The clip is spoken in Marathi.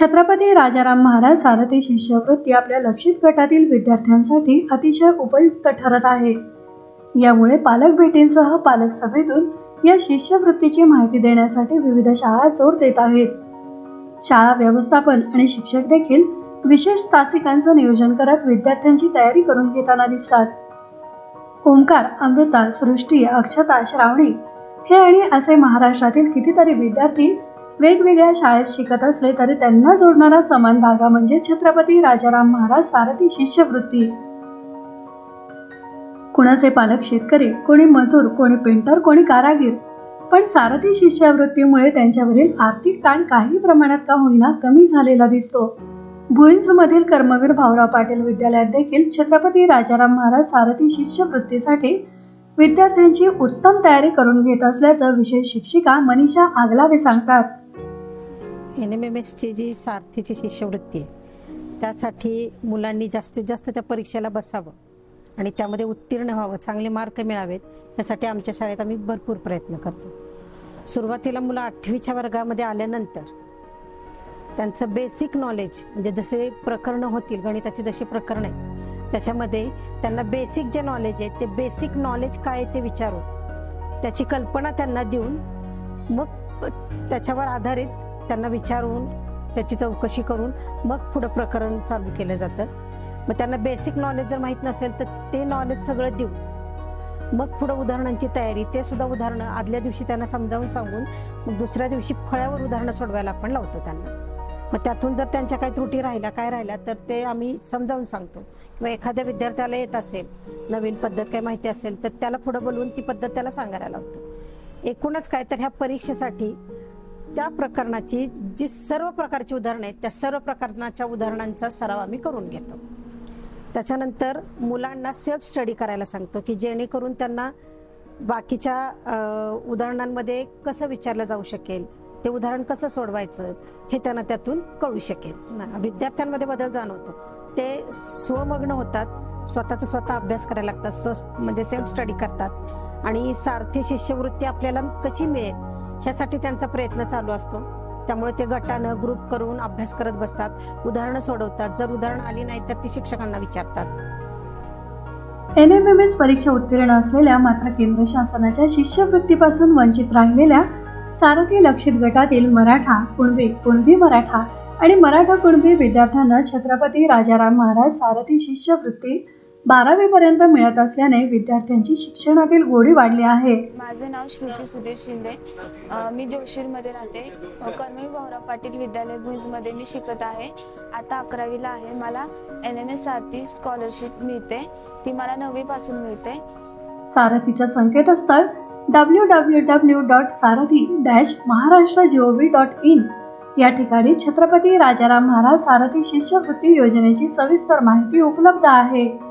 छत्रपती राजाराम महाराज सारथी शिष्यवृत्ती आपल्या लक्षित गटातील विद्यार्थ्यांसाठी अतिशय उपयुक्त ठरत आहे. यामुळे पालक भेटींसह पालक सभेतून या शिष्यवृत्तीची माहिती देण्यासाठी विविध शाळा जोर देत आहेत. शाळा व्यवस्थापन आणि शिक्षक देखील विशेष तासिकांचं नियोजन करत विद्यार्थ्यांची तयारी करून घेताना दिसतात. ओंकार अमृता सृष्टी अक्षता श्रावणी हे आणि असे महाराष्ट्रातील कितीतरी विद्यार्थी वेगवेगळ्या शाळेत शिकत असले तरी त्यांना जोडणारा समान धागा म्हणजे छत्रपती राजाराम महाराज सारथी शिष्यवृत्ती. कुणाचे पालक शेतकरी कोणी मजूर कोणी पेंटर कोणी कारागीर. पण सारथी शिष्यवृत्तीमुळे त्यांच्यावरील आर्थिक ताण काही प्रमाणात का होईना कमी झालेला दिसतो. भुईंज मधील कर्मवीर भाऊराव पाटील विद्यालयात देखील छत्रपती राजाराम महाराज सारथी शिष्यवृत्तीसाठी विद्यार्थ्यांची उत्तम तयारी करून घेत असल्याचं विशेष शिक्षिका मनीषा आगलावे सांगतात. एन एम एम एसची जी सारथीची शिष्यवृत्ती आहे त्यासाठी मुलांनी जास्तीत जास्त त्या परीक्षेला बसावं आणि त्यामध्ये उत्तीर्ण व्हावं चांगले मार्क मिळावेत यासाठी आमच्या शाळेत आम्ही भरपूर प्रयत्न करतो. सुरुवातीला मुलं आठवीच्या वर्गामध्ये आल्यानंतर त्यांचं बेसिक नॉलेज म्हणजे जसे प्रकरणं होतील गणिताची जशी प्रकरणं आहेत त्याच्यामध्ये त्यांना बेसिक जे नॉलेज आहे ते बेसिक नॉलेज काय आहे ते विचारू त्याची कल्पना त्यांना देऊन मग त्याच्यावर आधारित त्यांना विचारून त्याची चौकशी करून मग पुढं प्रकरण चालू केलं जातं. मग त्यांना बेसिक नॉलेज जर माहीत नसेल तर ते नॉलेज सगळं देऊ. मग पुढं उदाहरणांची तयारी ते सुद्धा उदाहरणं आदल्या दिवशी त्यांना समजावून सांगून मग दुसऱ्या दिवशी फळ्यावर उदाहरणं सोडवायला आपण लावतो त्यांना. मग त्यातून जर त्यांच्या काही त्रुटी राहिल्या काय राहिल्या तर ते आम्ही समजावून सांगतो. किंवा एखाद्या विद्यार्थ्याला येत असेल नवीन पद्धत काही माहिती असेल तर त्याला पुढं बोलवून ती पद्धत त्याला सांगायला लावतो. एकूणच काय तर ह्या परीक्षेसाठी त्या प्रकरणाची जी सर्व प्रकारची उदाहरणं आहेत त्या सर्व प्रकरणाच्या उदाहरणांचा सराव आम्ही करून घेतो. त्याच्यानंतर मुलांना सेल्फ स्टडी करायला सांगतो की जेणेकरून त्यांना बाकीच्या उदाहरणांमध्ये कसं विचारलं जाऊ शकेल ते उदाहरण कसं सोडवायचं हे त्यांना त्यातून कळू शकेल. ना- विद्यार्थ्यांमध्ये बदल जाणवतो. ते स्वमग्न होतात स्वतःचा स्वतः अभ्यास करायला लागतात स्व म्हणजे सेल्फ स्टडी करतात. आणि सारथी शिष्यवृत्ती आपल्याला कशी मिळेल? ह्यासाठी त्यांचा प्रयत्न चालू असतो. त्यामुळे ते गटानं ग्रुप करून अभ्यास करत बसतात. उदाहरणं सोडवतात. जर उदाहरण आली नाही तर ती शिक्षकांना विचारतात. एन एम एम एस परीक्षा उत्तीर्ण असलेल्या मात्र केंद्र शासनाच्या शिष्यवृत्तीपासून वंचित राहिलेल्या सारथी लक्षित गटातील मराठा कुणबी कुणबी मराठा आणि मराठा कुणबी विद्यार्थ्यांना छत्रपती राजाराम महाराज सारथी शिष्यवृत्ती बारावी पर्यंत मिळत असल्याने विद्यार्थ्यांची शिक्षणातील गोडी वाढली आहे. माझे नाव श्रुती सुधीर शिंदे. मी जोशीरमध्ये राहते. अ, कर्मवीर भाऊराव पाटील विद्यालय भुजमध्ये मी शिकत आहे. आता अकरावीला आहे. मला N M S Sarthi scholarship मिळते. ती मला नववीपासून मिळते. सारथीचं संकेतस्थळ W W W dot Sarthi dash Maharashtra GOV dot in या ठिकाणी छत्रपती राजाराम महाराज सारथी शिष्यवृत्ती योजनेची सविस्तर माहिती उपलब्ध आहे.